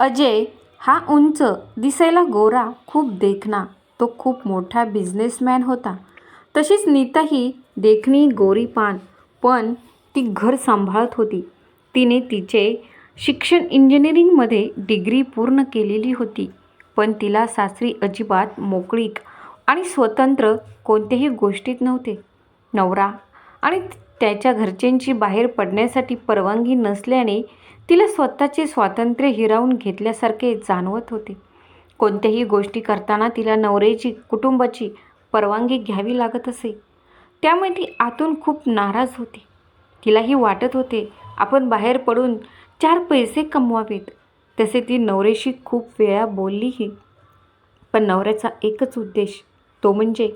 अजय हा उंच दिसायला गोरा खूप देखणा तो खूप मोठा बिझनेसमॅन होता. तशीच नीताही देखणी गोरी पान पण ती घर सांभाळत होती. तिने तिचे शिक्षण इंजिनिअरिंगमध्ये डिग्री पूर्ण केलेली होती पण तिला सासरी अजिबात मोकळीक आणि स्वतंत्र कोणत्याही गोष्टीत नव्हते. नवरा आणि त्याच्या घरच्यांची बाहेर पडण्यासाठी परवानगी नसल्याने तिला स्वतःचे स्वातंत्र्य हिरावून घेतल्यासारखे जाणवत होते. कोणत्याही गोष्टी करताना तिला नवऱ्याची कुटुंबाची परवानगी घ्यावी लागत असे. त्यामुळे ती आतून खूप नाराज होती. तिलाही वाटत होते आपण बाहेर पडून चार पैसे कमवावेत. तसे ती नवऱ्याशी खूप वेळा बोललीही. पण नवऱ्याचा एकच उद्देश तो म्हणजे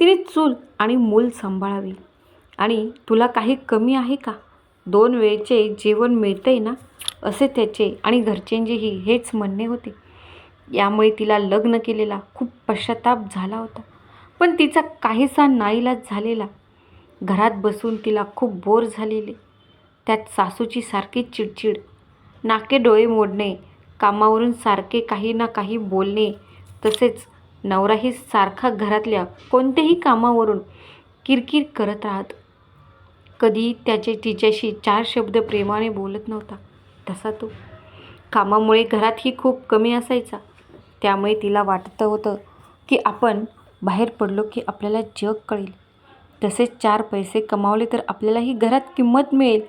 तिने चूल आणि मूल सांभाळावी. आणि तुला काही कमी आहे का? दोन वेळचे जेवण मिळतंय ना असे त्याचे आणि घरच्यांचेही हेच म्हणणे होते. यामुळे तिला लग्न केलेला खूप पश्चाताप झाला होता. पण तिचा काहीसा नाईलाज झालेला. घरात बसून तिला खूप बोर झालेले. त्यात सासूची सारखी चिडचिड नाके डोळे मोडणे कामावरून सारखे काही ना काही बोलणे तसेच नवराही सारखा घरातल्या कोणत्याही कामावरून किरकिर करत राहत कधी त्याचे तिच्याशी चार शब्द प्रेमाने बोलत नव्हता. तसा तो. कामामुळे घरातही खूप कमी असायचा. त्यामुळे तिला वाटतं होतं की आपण बाहेर पडलो की आपल्याला जग कळेल. तसेच चार पैसे कमावले तर आपल्यालाही घरात किंमत मिळेल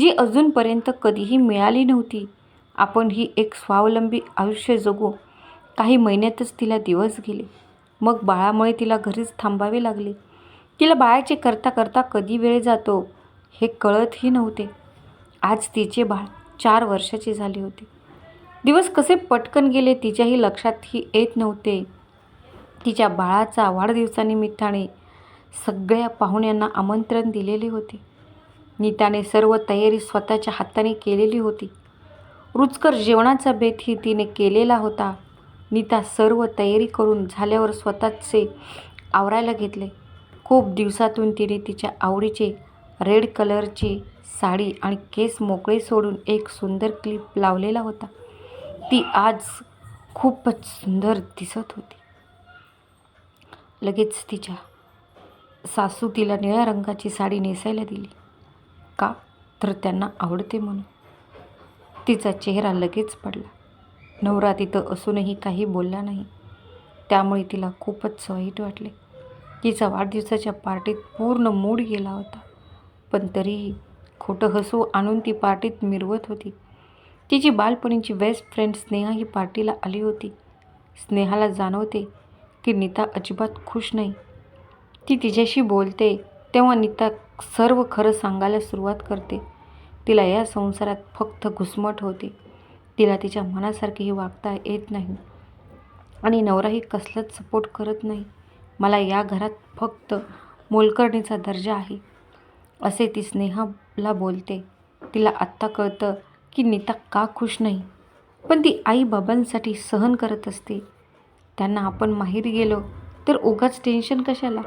जी अजूनपर्यंत कधीही मिळाली नव्हती. आपण ही एक स्वावलंबी आयुष्य जगू. काही महिन्यातच तिला दिवस गेले. मग बाळामुळे तिला घरीच थांबावे लागले. तिला बाळाचे करता करता कधी वेळ जातो हे कळतही नव्हते. आज तिचे बाळ चार वर्षाचे झाले होते. दिवस कसे पटकन गेले तिच्याही लक्षातही येत नव्हते. तिच्या बाळाचा वाढदिवसानिमित्ताने सगळ्या पाहुण्यांना आमंत्रण दिलेले होते. नीताने सर्व तयारी स्वतःच्या हाताने केलेली होती. रुचकर जेवणाचा बेतही तिने केलेला होता. नीता सर्व तयारी करून झाल्यावर स्वतःचे आवरायला घेतले. खूप दिवसातून तिने तिच्या आवडीचे रेड कलरची साडी आणि केस मोकळे सोडून एक सुंदर क्लिप लावलेला होता. ती आज खूपच सुंदर दिसत होती. लगेच तिच्या सासू तिला निळ्या रंगाची साडी नेसायला दिली. का? तर त्यांना आवडते म्हणून. तिचा चेहरा लगेच पडला. नवरा तिथं असूनही काही बोलला नाही. त्यामुळे तिला खूपच वाईट वाटले. तिचा वाढदिवसाच्या पार्टीत पूर्ण मूड गेला होता. पण तरीही खोटं हसू आणून ती पार्टीत मिरवत होती. तिची बालपणीची बेस्ट फ्रेंड स्नेहा ही पार्टीला आली होती. स्नेहाला जाणवते की नीता अजिबात खुश नाही. ती तिच्याशी बोलते तेव्हा नीता सर्व खरं सांगायला सुरुवात करते. तिला या संसारात फक्त घुसमट होते. तिला तिच्या मनासारखेही वागता येत नाही. आणि नवराही कसलाच सपोर्ट करत नाही. मला या घरात फक्त मोलकरणीचा दर्जा आहे असे ती स्नेहाला बोलते. तिला आत्ता कळतं की नीता का खुश नाही. पण ती आई बाबांसाठी सहन करत असते. त्यांना आपण माहेरी गेलो तर उगाच टेन्शन कशाला?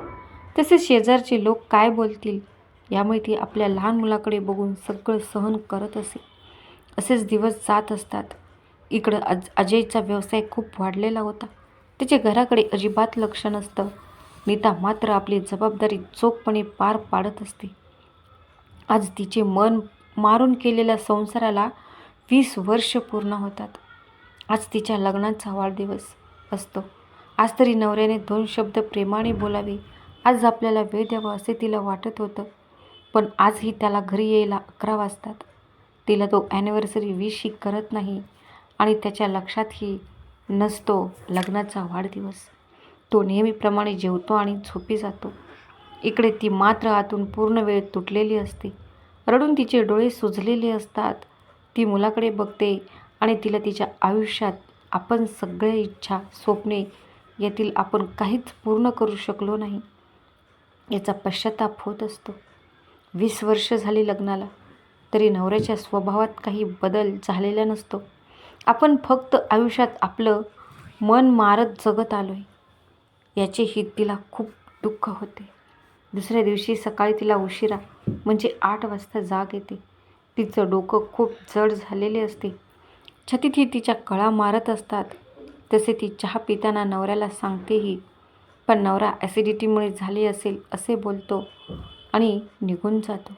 तसेच शेजारचे लोक काय बोलतील? यामुळे ती आपल्या लहान मुलाकडे बघून सगळं सहन करत असे. असेच दिवस जात असतात. इकडं अज अजयचा व्यवसाय खूप वाढलेला होता. तिचे घराकडे अजिबात लक्ष नसतं. नीता मात्र आपली जबाबदारी चोखपणे पार पाडत असते. आज तिचे मन मारून केलेल्या संसाराला वीस वर्ष पूर्ण होतात. आज तिच्या लग्नाचा वाढदिवस असतो. आज तरी नवऱ्याने दोन शब्द प्रेमाने बोलावे. आज आपल्याला वेळ द्यावा असे तिला वाटत होतं. पण आजही त्याला घरी यायला अकरा वाजतात. तिला तो ॲनिव्हर्सरी विशही करत नाही आणि त्याच्या लक्षातही नसतो. लग्नाचा वाढदिवस. तो नेहमीप्रमाणे जेवतो आणि झोपी जातो. इकडे ती मात्र आतून पूर्ण वेळ तुटलेली असते. रडून तिचे डोळे सुजलेले असतात. ती मुलाकडे बघते आणि तिला तिच्या आयुष्यात आपण सगळ्या इच्छा स्वप्ने यातील आपण काहीच पूर्ण करू शकलो नाही. याचा पश्चाताप होत असतो. वीस वर्ष झाली लग्नाला. तरी नवऱ्याच्या स्वभावात काही बदल झालेला नसतो. आपण फक्त आयुष्यात आपलं मन मारत जगत आलो आहे याचेही तिला खूप दुःख होते. दुसऱ्या दिवशी सकाळी तिला उशिरा म्हणजे आठ वाजता जाग येते. तिचं डोकं खूप जड झालेले असते. छातीतही तिच्या कळा मारत असतात. तसे ती चहा पिताना नवऱ्याला सांगतेही पण नवरा ॲसिडिटीमुळे झाली असेल असे बोलतो आणि निघून जातो.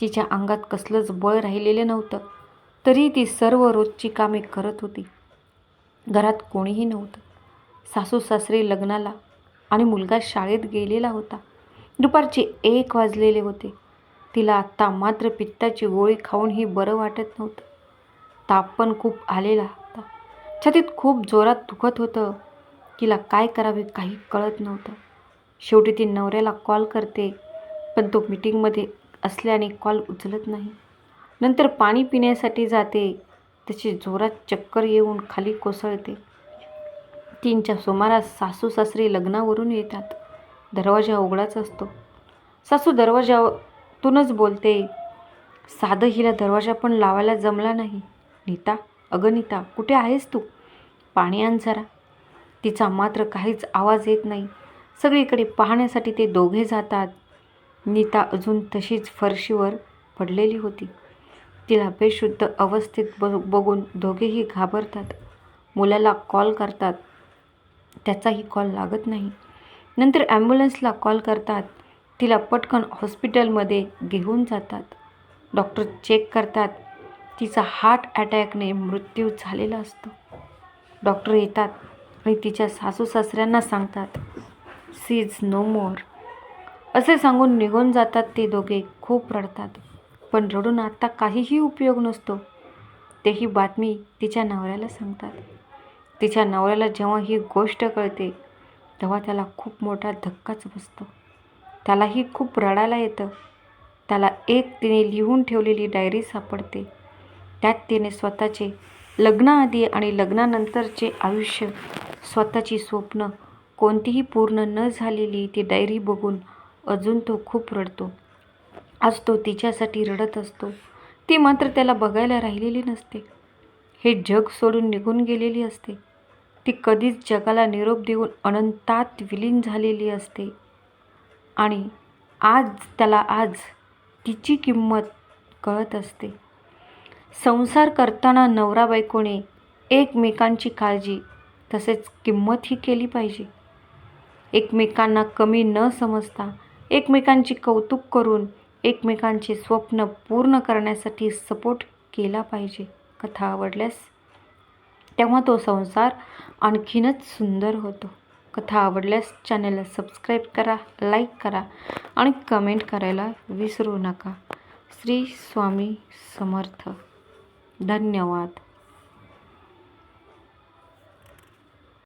तिच्या अंगात कसलंच बळ राहिलेलं नव्हतं. तरी ती सर्व रोजची कामे करत होती. घरात कोणीही नव्हतं. सासू सासरे लग्नाला आणि मुलगा शाळेत गेलेला होता. दुपारचे एक वाजलेले होते. तिला आत्ता मात्र पित्ताची गोळी खाऊनही बरं वाटत नव्हतं. ताप पण खूप आलेला होता. छातीत खूप जोरात दुखत होतं. तिला काय करावे काही कळत नव्हतं. शेवटी ती नवऱ्याला कॉल करते पण तो मीटिंगमध्ये असल्याने कॉल उचलत नाही. नंतर पाणी पिण्यासाठी जाते. त्याची जोरात चक्कर येऊन खाली कोसळते. तीनच्या सुमारास सासू सासरे लग्नावरून येतात. दरवाजा उघडाच असतो. सासू दरवाजातूनच बोलते साधं हिला दरवाजा पण लावायला जमला नाही. नीता अगं नीता कुठे आहेस तू? पाणी आण जरा. तिचा मात्र काहीच आवाज येत नाही. सगळीकडे पाहण्यासाठी ते दोघे जातात. नीता अजून तशीच फरशीवर पडलेली होती. तिला बेशुद्ध अवस्थेत ब बघून दोघेही घाबरतात. मुलाला कॉल करतात. त्याचाही कॉल लागत नाही. नंतर ॲम्ब्युलन्सला कॉल करतात. तिला पटकन हॉस्पिटलमध्ये घेऊन जातात. डॉक्टर चेक करतात. तिचा हार्ट अटॅकने मृत्यू झालेला असतो. डॉक्टर येतात आणि तिच्या सासू सासऱ्यांना सांगतात सी इज नो मोर असे सांगून निघून जातात ते दोघे. खूप रडतात. पण रडून आत्ता काहीही उपयोग नसतो. ते ही बातमी तिच्या नवऱ्याला सांगतात. तिच्या नवऱ्याला जेव्हा ही गोष्ट कळते तेव्हा त्याला खूप मोठा धक्काच बसतो. त्यालाही खूप रडायला येतं. त्याला एक तिने लिहून ठेवलेली डायरी सापडते. त्यात तिने स्वतःचे लग्नाआधी आणि लग्नानंतरचे आयुष्य स्वतःची स्वप्न कोणतीही पूर्ण न झालेली ती डायरी बघून अजून तो खूप रडतो. आज तो तिच्यासाठी रडत असतो. ती मात्र त्याला बघायला राहिलेली नसते. हे जग सोडून निघून गेलेली असते. ती कधीच जगाला निरोप देऊन अनंतात विलीन झालेली असते. आणि आज त्याला आज तिची किंमत कळत असते. संसार करताना नवरा बायकोने एकमेकांची काळजी तसेच किंमतही केली पाहिजे. एकमेकांना कमी न समजता एकमेकांची कौतुक करून एकमेकांचे स्वप्न पूर्ण करण्यासाठी सपोर्ट केला पाहिजे. कथा आवडल्यास तेव्हा तो संसार आणखीनच सुंदर होतो. कथा आवडल्यास चॅनलला सबस्क्राईब करा लाईक करा आणि कमेंट करायला विसरू नका. श्री स्वामी समर्थ. धन्यवाद.